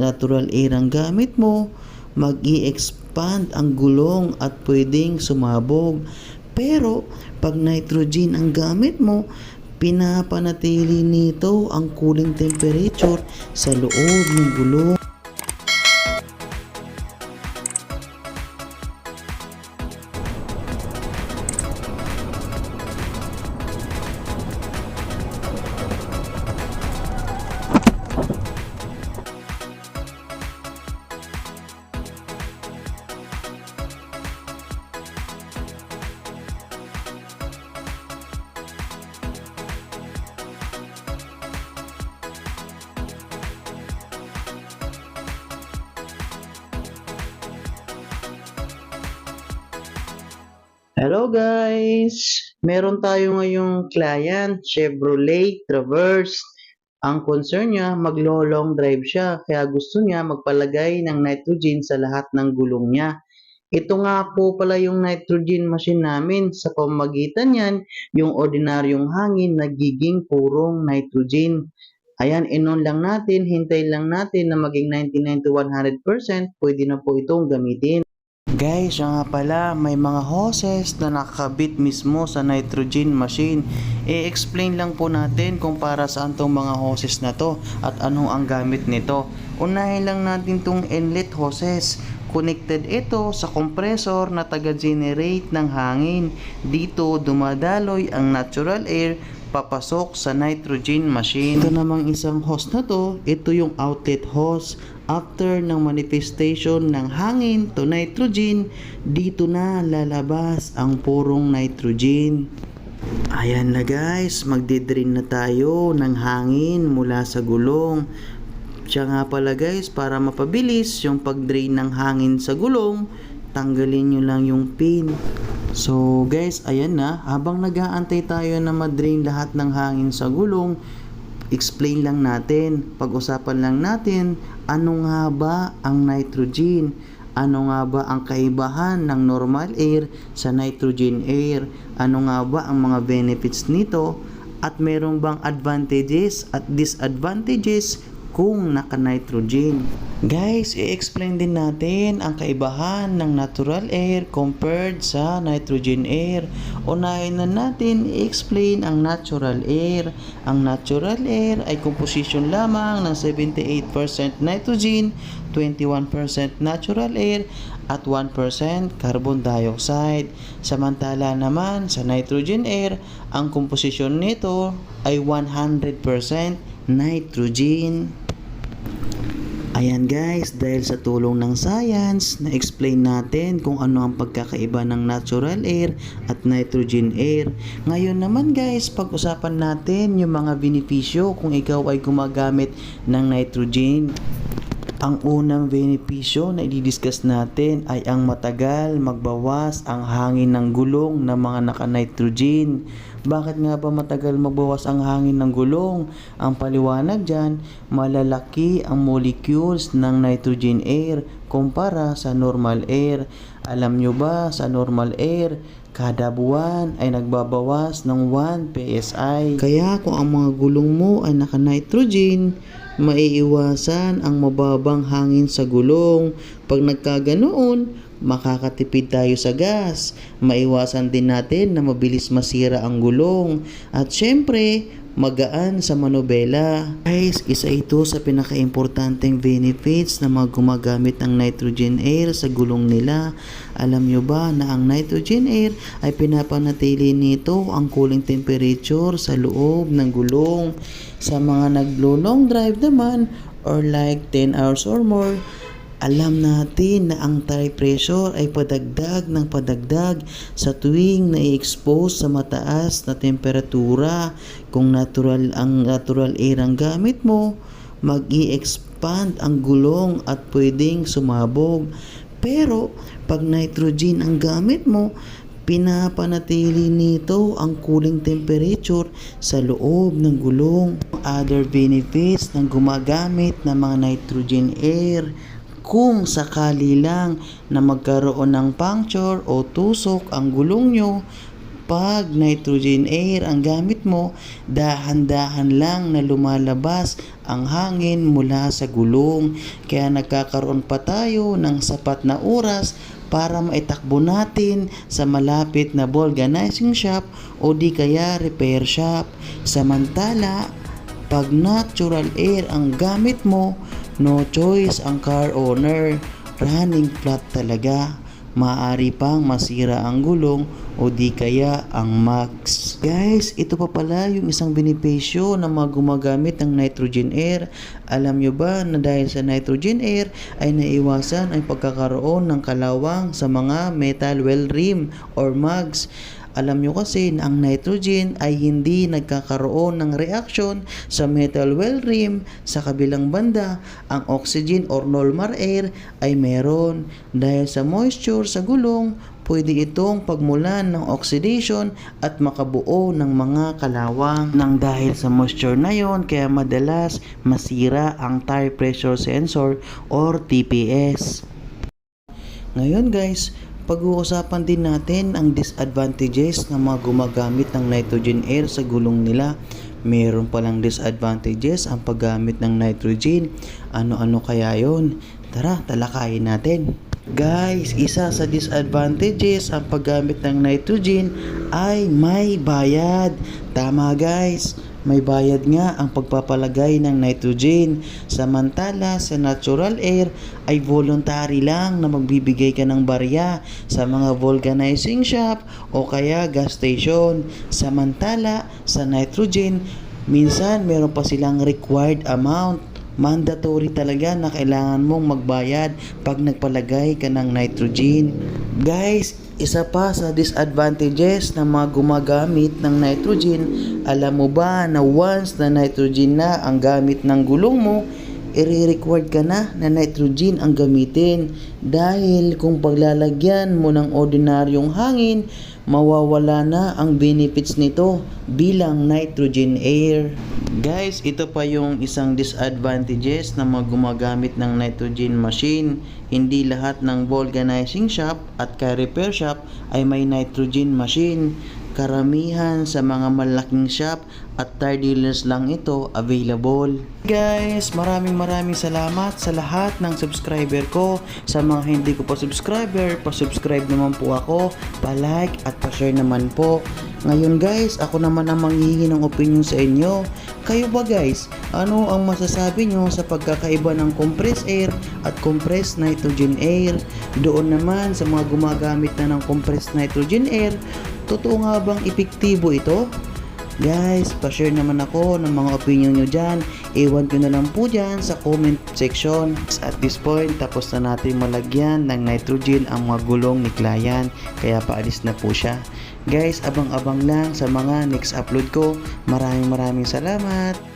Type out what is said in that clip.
natural air ang gamit mo, mag expand ang gulong at pwedeng sumabog. Pero, pag nitrogen ang gamit mo, pinapanatili nito ang cooling temperature sa loob ng gulong. Hello guys! Meron tayo ngayong client, Chevrolet Traverse. Ang concern niya, maglo-long drive siya, kaya gusto niya magpalagay ng nitrogen sa lahat ng gulong niya. Ito nga po pala yung nitrogen machine namin. Sa pamagitan niyan, yung ordinaryong hangin nagiging purong nitrogen. Ayan, inon lang natin, hintay lang natin na maging 99 to 100%, pwede na po itong gamitin. Guys, siya nga pala, may mga hoses na nakakabit mismo sa nitrogen machine. I-explain lang po natin kung para saan tong mga hoses na to at anong ang gamit nito. Unahin lang natin tong inlet hoses. Connected ito sa compressor na taga-generate ng hangin. Dito dumadaloy ang natural air papasok sa nitrogen machine. Ito namang isang hose na to, ito yung outlet hose. After ng manifestation ng hangin to nitrogen, dito na lalabas ang purong nitrogen. Ayan na guys, magdidrain na tayo ng hangin mula sa gulong. Siya nga pala guys, para mapabilis yung pag-drain ng hangin sa gulong, tanggalin nyo lang yung pin. So guys, ayan na, habang nag-aantay tayo na madrain lahat ng hangin sa gulong, explain lang natin, pag-usapan lang natin, ano nga ba ang nitrogen? Ano nga ba ang kaibahan ng normal air sa nitrogen air? Ano nga ba ang mga benefits nito? At meron bang advantages at disadvantages kung naka-nitrogen. Guys, i-explain din natin ang kaibahan ng natural air compared sa nitrogen air. Unahin na natin i-explain ang natural air. Ang natural air ay composition lamang ng 78% nitrogen, 21% natural air, at 1% carbon dioxide. Samantala naman sa nitrogen air, ang komposisyon nito ay 100% nitrogen. Ayan guys, dahil sa tulong ng science, na-explain natin kung ano ang pagkakaiba ng natural air at nitrogen air. Ngayon naman guys, pag-usapan natin yung mga benepisyo kung ikaw ay gumagamit ng nitrogen. Ang unang benepisyo na i-discuss natin ay ang matagal magbawas ang hangin ng gulong ng mga naka-nitrogen. Bakit nga ba matagal magbawas ang hangin ng gulong? Ang paliwanag dyan, malalaki ang molecules ng nitrogen air kumpara sa normal air. Alam nyo ba sa normal air, kada buwan ay nagbabawas ng 1 PSI. Kaya kung ang mga gulong mo ay naka-nitrogen, maiiwasan ang mababang hangin sa gulong. Pag nagkaganoon, makakatipid tayo sa gas. Maiwasan din natin na mabilis masira ang gulong. At syempre, magaan sa manobela. Guys, isa ito sa pinaka-importanteng benefits na mga gumagamit ng nitrogen air sa gulong nila. Alam nyo ba na ang nitrogen air ay pinapanatili nito ang cooling temperature sa loob ng gulong. Sa mga naglo-long drive naman or like 10 hours or more, alam natin na ang tire pressure ay padagdag ng padagdag sa tuwing na-expose sa mataas na temperatura. Kung natural ang natural air ang gamit mo, mag expand ang gulong at pwedeng sumabog. Pero pag nitrogen ang gamit mo, pinapanatili nito ang cooling temperature sa loob ng gulong. Other benefits ng gumagamit ng mga nitrogen air kung sakali lang na magkaroon ng puncture o tusok ang gulong nyo, kapag nitrogen air ang gamit mo, dahan-dahan lang na lumalabas ang hangin mula sa gulong. Kaya nagkakaroon pa tayo ng sapat na oras para maitakbo natin sa malapit na vulcanizing shop o di kaya repair shop. Samantala, pag natural air ang gamit mo, no choice ang car owner. Running flat talaga. Maaari pang masira ang gulong o di kaya ang max. Guys, ito pa pala yung isang benepisyo ng mga gumagamit ng nitrogen air. Alam nyo ba na dahil sa nitrogen air ay naiwasan ang pagkakaroon ng kalawang sa mga metal well rim or mugs. Alam nyo kasi na ang nitrogen ay hindi nagkakaroon ng reaction sa metal well rim sa kabilang banda. Ang oxygen or normal air ay meron. Dahil sa moisture sa gulong, pwede itong pagmulan ng oxidation at makabuo ng mga kalawang. Nang dahil sa moisture na yon, kaya madalas masira ang tire pressure sensor or TPS. Ngayon guys, pag-uusapan din natin ang disadvantages ng mga gumagamit ng nitrogen air sa gulong nila. Meron palang disadvantages ang paggamit ng nitrogen. Ano-ano kaya yon? Tara, talakayin natin. Guys, isa sa disadvantages ang paggamit ng nitrogen ay may bayad. Tama guys, may bayad nga ang pagpapalagay ng nitrogen. Samantala sa natural air ay voluntary lang na magbibigay ka ng barya sa mga vulcanizing shop o kaya gas station. Samantala sa nitrogen, minsan meron pa silang required amount mandatory talaga na kailangan mong magbayad pag nagpalagay ka ng nitrogen. Guys, isa pa sa disadvantages ng mga gumagamit ng nitrogen, alam mo ba na once na nitrogen na ang gamit ng gulong mo, i-required ka na na nitrogen ang gamitin dahil kung paglalagyan mo ng ordinaryong hangin, mawawala na ang benefits nito bilang nitrogen air. Guys, ito pa yung isang disadvantages ng mga gumagamit ng nitrogen machine. Hindi lahat ng vulcanizing shop at car repair shop ay may nitrogen machine. Karamihan sa mga malaking shop at tire dealers lang ito available. Guys, maraming maraming salamat sa lahat ng subscriber ko. Sa mga hindi ko pa subscriber, pa-subscribe naman po ako, pa-like at pa-share naman po. Ngayon guys, ako naman ang manghihingi ng opinion sa inyo. Kayo ba guys, ano ang masasabi nyo sa pagkakaiba ng compressed air at compressed nitrogen air? Doon naman sa mga gumagamit na ng compressed nitrogen air, totoo nga bang epektibo ito? Guys, pa-share naman ako ng mga opinion nyo dyan. Iwan ko na lang po dyan sa comment section. At this point, tapos na natin malagyan ng nitrogen ang mga gulong ni client. Kaya paalis na po siya. Guys, abang-abang lang sa mga next upload ko. Maraming maraming salamat.